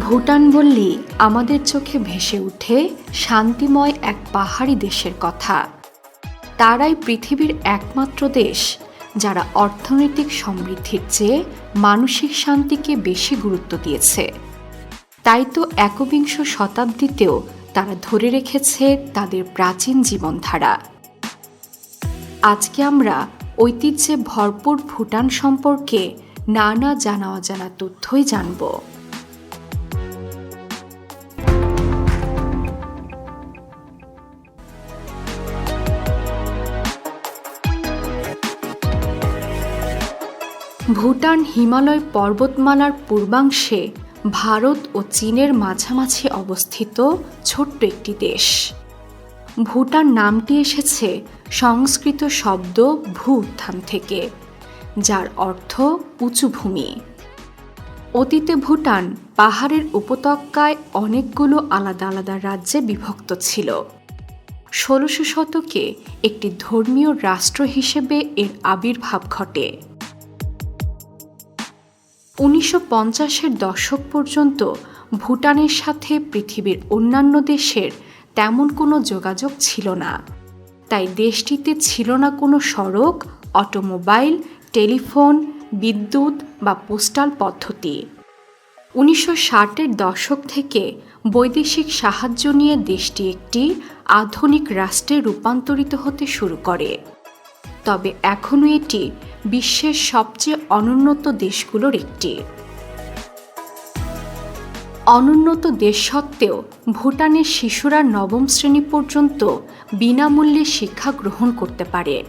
ভুটান বললেই আমাদের চোখে ভেসে উঠে শান্তিময় এক পাহাড়ি দেশের কথা। তারাই পৃথিবীর একমাত্র দেশ যারা অর্থনৈতিক সমৃদ্ধির চেয়ে মানসিক শান্তিকে বেশি গুরুত্ব দিয়েছে। তাই তো একবিংশ শতাব্দীতেও তারা ধরে রেখেছে তাদের প্রাচীন জীবনধারা। আজকে আমরা ঐতিহ্যে ভরপুর ভুটান সম্পর্কে নানা জানা অজানা তথ্যই জানব। ভুটান হিমালয় পর্বতমালার পূর্বাংশে ভারত ও চীনের মাঝামাঝি অবস্থিত ছোট্ট একটি দেশ। ভুটান নামটি এসেছে সংস্কৃত শব্দ ভূ উত্থান থেকে, যার অর্থ উঁচু ভূমি। অতীতে ভুটান পাহাড়ের উপত্যকায় অনেকগুলো আলাদা আলাদা রাজ্যে বিভক্ত ছিল। ষোলশো শতকে একটি ধর্মীয় রাষ্ট্র হিসেবে এর আবির্ভাব ঘটে। উনিশশো পঞ্চাশের দশক পর্যন্ত ভুটানের সাথে পৃথিবীর অন্যান্য দেশের তেমন কোনো যোগাযোগ ছিল না। তাই দেশটিতে ছিল না কোনো সড়ক, অটোমোবাইল, টেলিফোন, বিদ্যুৎ বা পোস্টাল পদ্ধতি। উনিশশো ষাটের দশক থেকে বৈদেশিক সাহায্য নিয়ে দেশটি একটি আধুনিক রাষ্ট্রে রূপান্তরিত হতে শুরু করে। তবে এখনও এটি বিশ্বের সবচেয়ে অনুন্নত দেশগুলোর একটি। অনুন্নত দেশ সত্ত্বেও ভুটানের শিশুরা নবম শ্রেণি পর্যন্ত বিনামূল্যে শিক্ষা গ্রহণ করতে পারে।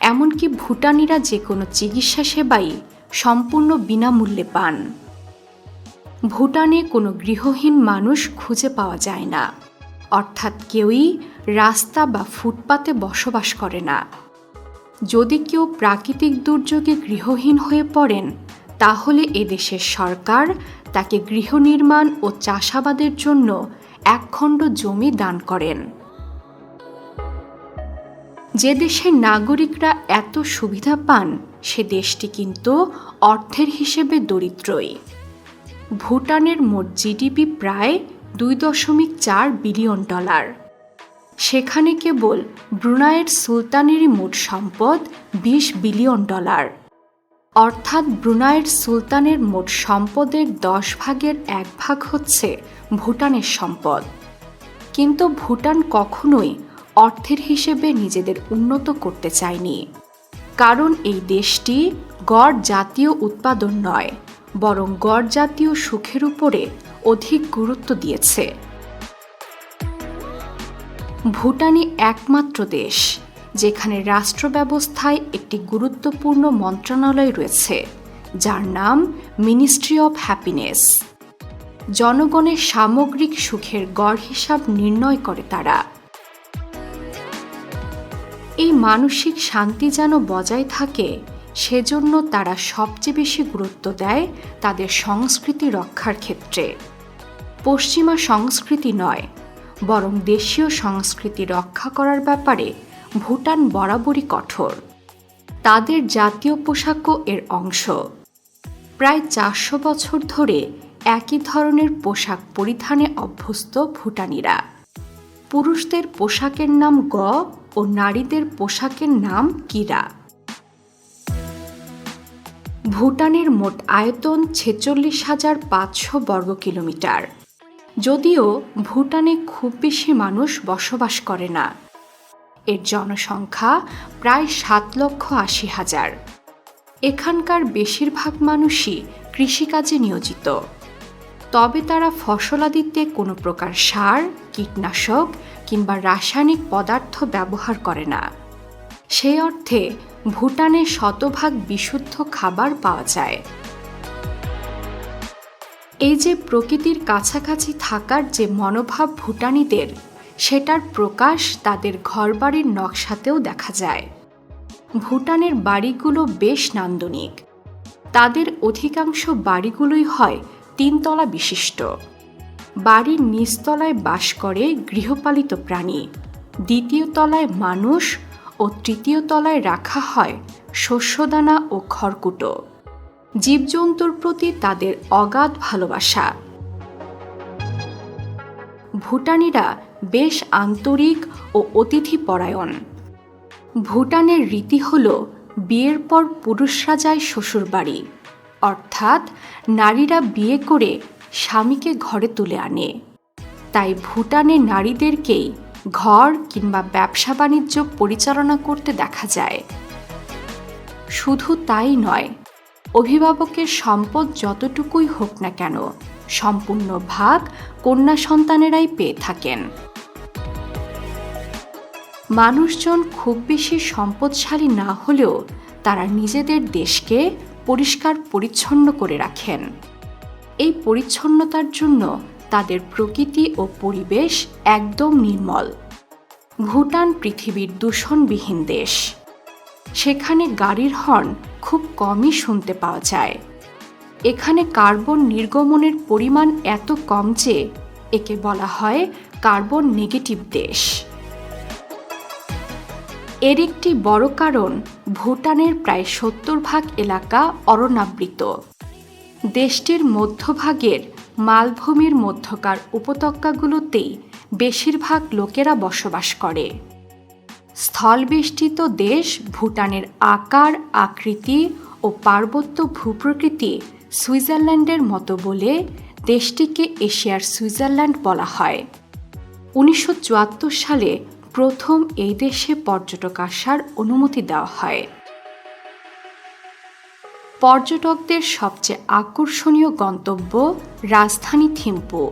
এমনকি ভুটানিরা যে কোনো চিকিৎসা সেবাই সম্পূর্ণ বিনামূল্যে পান। ভুটানে কোনো গৃহহীন মানুষ খুঁজে পাওয়া যায় না। অর্থাৎ কেউই রাস্তা বা ফুটপাতে বসবাস করে না। যদি কেউ প্রাকৃতিক দুর্যোগে গৃহহীন হয়ে পড়েন, তাহলে এদেশের সরকার তাকে গৃহ নির্মাণ ও চাষাবাদের জন্য একখণ্ড জমি দান করেন। যে দেশের নাগরিকরা এত সুবিধা পান, সে দেশটি কিন্তু অর্থের হিসেবে দরিদ্রই। ভুটানের মোট জিডিপি প্রায় দুই দশমিক চার বিলিয়ন ডলার। সেখানে কেবল ব্রুনাইয়ের সুলতানেরই মোট সম্পদ বিশ বিলিয়ন ডলার। অর্থাৎ ব্রুনাইয়ের সুলতানের মোট সম্পদের দশ ভাগের এক ভাগ হচ্ছে ভুটানের সম্পদ। কিন্তু ভুটান কখনোই অর্থের হিসেবে নিজেদের উন্নত করতে চায়নি। কারণ এই দেশটি গড় জাতীয় উৎপাদন নয়, বরং গড় জাতীয় সুখের উপরে অধিক গুরুত্ব দিয়েছে। ভুটানই একমাত্র দেশ, যেখানে রাষ্ট্র ব্যবস্থায় একটি গুরুত্বপূর্ণ মন্ত্রণালয় রয়েছে, যার নাম মিনিস্ট্রি অব হ্যাপিনেস জনগণের সামগ্রিক সুখের গড় হিসাব নির্ণয় করে তারা। এই মানসিক শান্তি যেন বজায় থাকে, সেজন্য তারা সবচেয়ে বেশি গুরুত্ব দেয় তাদের সংস্কৃতি রক্ষার ক্ষেত্রে। পশ্চিমা সংস্কৃতি নয় বরং দেশীয় সংস্কৃতি রক্ষা করার ব্যাপারে ভুটান বরাবরই কঠোর। তাদের জাতীয় পোশাকও এর অংশ। প্রায় চারশো বছর ধরে একই ধরনের পোশাক পরিধানে অভ্যস্ত ভুটানিরা। পুরুষদের পোশাকের নাম গ ও নারীদের পোশাকের নাম কিরা। ভুটানের মোট আয়তন ছেচল্লিশ হাজার পাঁচশো বর্গ কিলোমিটার যদিও ভুটানে খুব বেশি মানুষ বসবাস করে না। এর জনসংখ্যা প্রায় সাত লক্ষ আশি হাজার। এখানকার বেশিরভাগ মানুষই কৃষিকাজে নিয়োজিত। তবে তারা ফসলাদিতে কোনো প্রকার সার, কীটনাশক কিংবা রাসায়নিক পদার্থ ব্যবহার করে না। সেই অর্থে ভুটানে শতভাগ বিশুদ্ধ খাবার পাওয়া যায়। এই যে প্রকৃতির কাছাকাছি থাকার যে মনোভাব ভুটানিদের, সেটার প্রকাশ তাদের ঘরবাড়ির নকশাতেও দেখা যায়। ভুটানের বাড়িগুলো বেশ নান্দনিক। তাদের অধিকাংশ বাড়িগুলোই হয় তিনতলা বিশিষ্ট। বাড়ির নিচতলায় বাস করে গৃহপালিত প্রাণী। দ্বিতীয় তলায় মানুষ ও তৃতীয় তলায় রাখা হয় শস্যদানা ও খড়কুটো। জীবজন্তুর প্রতি তাদের অগাধ ভালোবাসা। ভুটানিরা বেশ আন্তরিক ও অতিথিপরায়ণ। ভুটানের রীতি হল, বিয়ের পর পুরুষরা যায় শ্বশুরবাড়ি। অর্থাৎ নারীরা বিয়ে করে স্বামীকে ঘরে তুলে আনে। তাই ভুটানের নারীদেরকেই ঘর কিংবা ব্যবসা বাণিজ্য পরিচালনা করতে দেখা যায়। শুধু তাই নয় অভিভাবকের সম্পদ যতটুকুই হোক না কেন, সম্পূর্ণ ভাগ কন্যা সন্তানেরাই পেয়ে থাকেন। মানুষজন খুব বেশি সম্পদশালী না হলেও তারা নিজেদের দেশকে পরিষ্কার পরিচ্ছন্ন করে রাখেন। এই পরিচ্ছন্নতার জন্য তাদের প্রকৃতি ও পরিবেশ একদম নির্মল। ভুটান পৃথিবীর দূষণবিহীন দেশ। সেখানে গাড়ির হর্ন খুব কমই শুনতে পাওয়া যায়। এখানে কার্বন নির্গমনের পরিমাণ এত কম যে একে বলা হয় কার্বন নেগেটিভ দেশ। এর একটি বড় কারণ ভুটানের প্রায় সত্তর ভাগ এলাকা অরণাবৃত দেশটির মধ্যভাগের মালভূমির মধ্যকার উপত্যকাগুলোতেই বেশিরভাগ লোকেরা বসবাস করে। স্থলবেষ্টিত দেশ ভুটানের আকার, আকৃতি ও পার্বত্য ভূপ্রকৃতি সুইজারল্যান্ডের মতো বলে দেশটিকে এশিয়ার সুইজারল্যান্ড বলা হয়। উনিশশো চুয়াত্তর সালে প্রথম এই দেশে পর্যটক আসার অনুমতি দেওয়া হয়। পর্যটকদের সবচেয়ে আকর্ষণীয় গন্তব্য রাজধানী থিম্পু।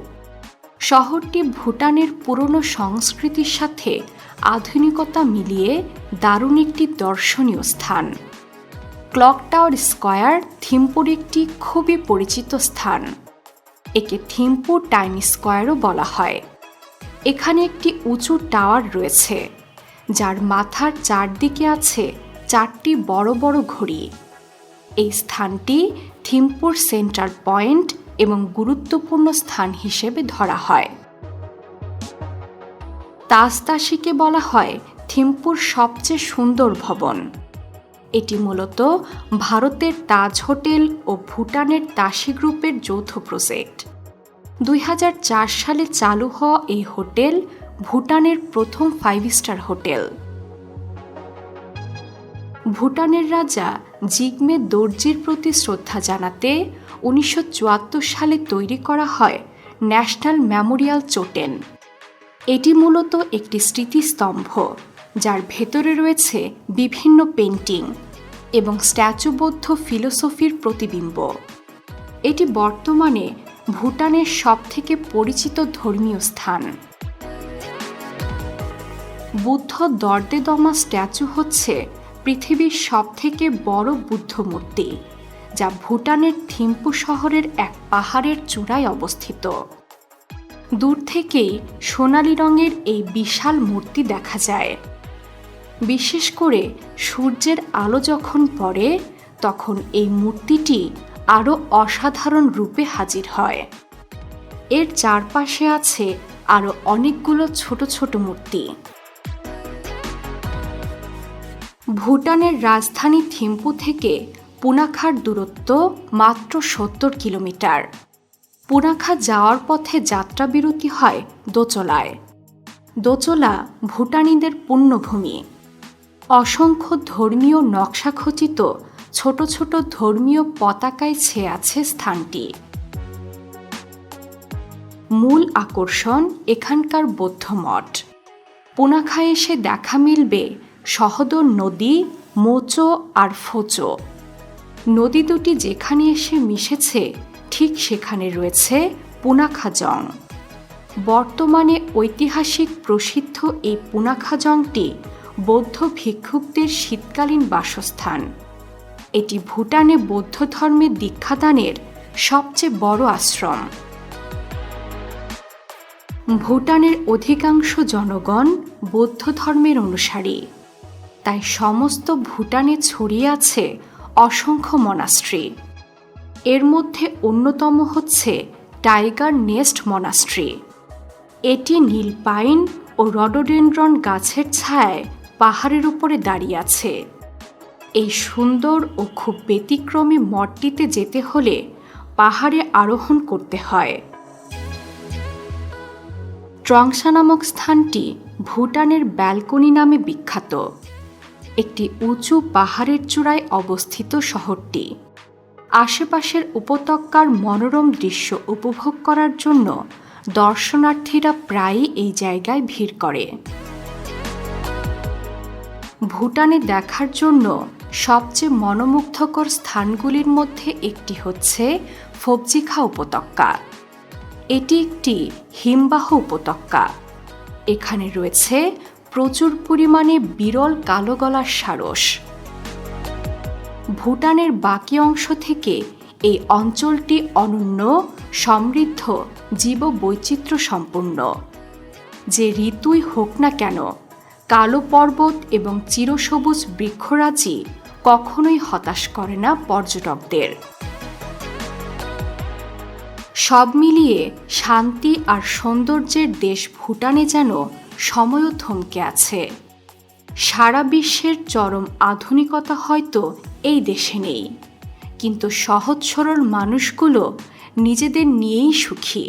শহরটি ভুটানের পুরনো সংস্কৃতির সাথে আধুনিকতা মিলিয়ে দারুণ একটি দর্শনীয় স্থান। ক্লক টাওয়ার স্কয়ার থিম্পুর একটি খুবই পরিচিত স্থান। একে থিম্পু টাইম স্কয়ারও বলা হয়। এখানে একটি উঁচু টাওয়ার রয়েছে, যার মাথার চারদিকে আছে চারটি বড় বড় ঘড়ি। এই স্থানটি থিম্পুর সেন্টার পয়েন্ট এবং গুরুত্বপূর্ণ স্থান হিসেবে ধরা হয়। তাজতাসিকে বলা হয় থিম্পুর সবচেয়ে সুন্দর ভবন। এটি মূলত ভারতের তাজ হোটেল ও ভুটানের তাসি গ্রুপের যৌথ প্রজেক্ট। দুই হাজার চার সালে চালু হওয়া এই হোটেল ভুটানের প্রথম ফাইভ স্টার হোটেল। ভুটানের রাজা জিগমে দর্জির প্রতি শ্রদ্ধা জানাতে উনিশশো চুয়াত্তর সালে তৈরি করা হয় ন্যাশনাল মেমোরিয়াল চোটেন। এটি মূলত একটি স্মৃতিস্তম্ভ, যার ভেতরে রয়েছে বিভিন্ন পেন্টিং এবং স্ট্যাচুবদ্ধ ফিলোসফির প্রতিবিম্ব। এটি বর্তমানে ভুটানের সবথেকে পরিচিত ধর্মীয় স্থান। বুদ্ধ দর্দেদমা স্ট্যাচু হচ্ছে পৃথিবীর সবথেকে বড় বুদ্ধ মূর্তি, যা ভুটানের থিম্পু শহরের এক পাহাড়ের চূড়ায় অবস্থিত। দূর থেকেই সোনালি রঙের এই বিশাল মূর্তি দেখা যায়। বিশেষ করে সূর্যের আলো যখন পড়ে, তখন এই মূর্তিটি আরও অসাধারণ রূপে হাজির হয়। এর চারপাশে আছে আরও অনেকগুলো ছোট ছোট মূর্তি। ভুটানের রাজধানী থিম্পু থেকে পুনাখার দূরত্ব মাত্র সত্তর কিলোমিটার। পুনাখা যাওয়ার পথে যাত্রা বিরতি হয় দোচলায়। দোচলা ভুটানিদের পুণ্যভূমি অসংখ্য ধর্মীয় নকশাখচিত ছোট ছোট ধর্মীয় পতাকায় ছেয়ে আছে স্থানটি। মূল আকর্ষণ এখানকার বৌদ্ধ মঠ। পুনাখায় এসে দেখা মিলবে সহদর নদী, মোচো আর ফোচো। নদী দুটি যেখানে এসে মিশেছে ঠিক সেখানে রয়েছে পুনাখাজং। বর্তমানে ঐতিহাসিক প্রসিদ্ধ এই পুনাখাজংটি বৌদ্ধ ভিক্ষুকদের শীতকালীন বাসস্থান। এটি ভুটানে বৌদ্ধ ধর্মের দীক্ষাদানের সবচেয়ে বড় আশ্রম। ভুটানের অধিকাংশ জনগণ বৌদ্ধ ধর্মের অনুসারী। তাই সমস্ত ভুটানে ছড়িয়ে আছে অসংখ্য মনাস্ট্রি। এর মধ্যে অন্যতম হচ্ছে টাইগার নেস্ট মনাস্ট্রি। এটি নীল পাইন ও রডোডেন্ড্রন গাছের ছায়ায় পাহাড়ের উপরে দাঁড়িয়ে আছে। এই সুন্দর ও খুব ব্যতিক্রমী মঠটিতে যেতে হলে পাহাড়ে আরোহণ করতে হয়। ট্রংসা নামক স্থানটি ভুটানের ব্যালকনি নামে বিখ্যাত। একটি উঁচু পাহাড়ের চূড়ায় অবস্থিত শহরটি। আশেপাশের উপত্যকার মনোরম দৃশ্য উপভোগ করার জন্য দর্শনার্থীরা প্রায়ই এই জায়গায় ভিড় করে। ভুটানে দেখার জন্য সবচেয়ে মনোমুগ্ধকর স্থানগুলির মধ্যে একটি হচ্ছে ফবজিখা উপত্যকা। এটি একটি হিমবাহ উপত্যকা। এখানে রয়েছে প্রচুর পরিমাণে বিরল কালো গলার সারস। ভুটানের বাকি অংশ থেকে এই অঞ্চলটি অনন্য, সমৃদ্ধ জীব বৈচিত্র্য সম্পূর্ণ যে ঋতুই হোক না কেন, কালো পর্বত এবং চিরসবুজ বৃক্ষরাজি কখনোই হতাশ করে না পর্যটকদের। সব মিলিয়ে শান্তি আর সৌন্দর্যের দেশ ভুটানে যেন সময়ও থমকে আছে। সারা বিশ্বের চরম আধুনিকতা হয়তো এই দেশে নেই। কিন্তু সহজ সরল মানুষগুলো নিজেদের নিয়েই সুখী।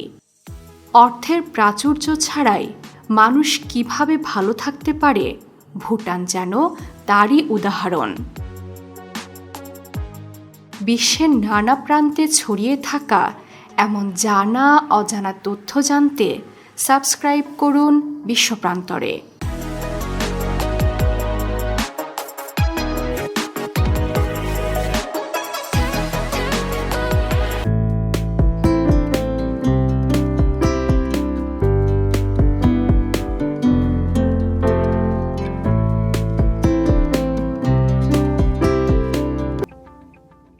অর্থের প্রাচুর্য ছাড়াই মানুষ কীভাবে ভালো থাকতে পারে, ভুটান যেন তারই উদাহরণ। বিশ্বের নানা প্রান্তে ছড়িয়ে থাকা এমন জানা, অজানা তথ্য জানতে সাবস্ক্রাইব করুন বিশ্বপ্রান্তরে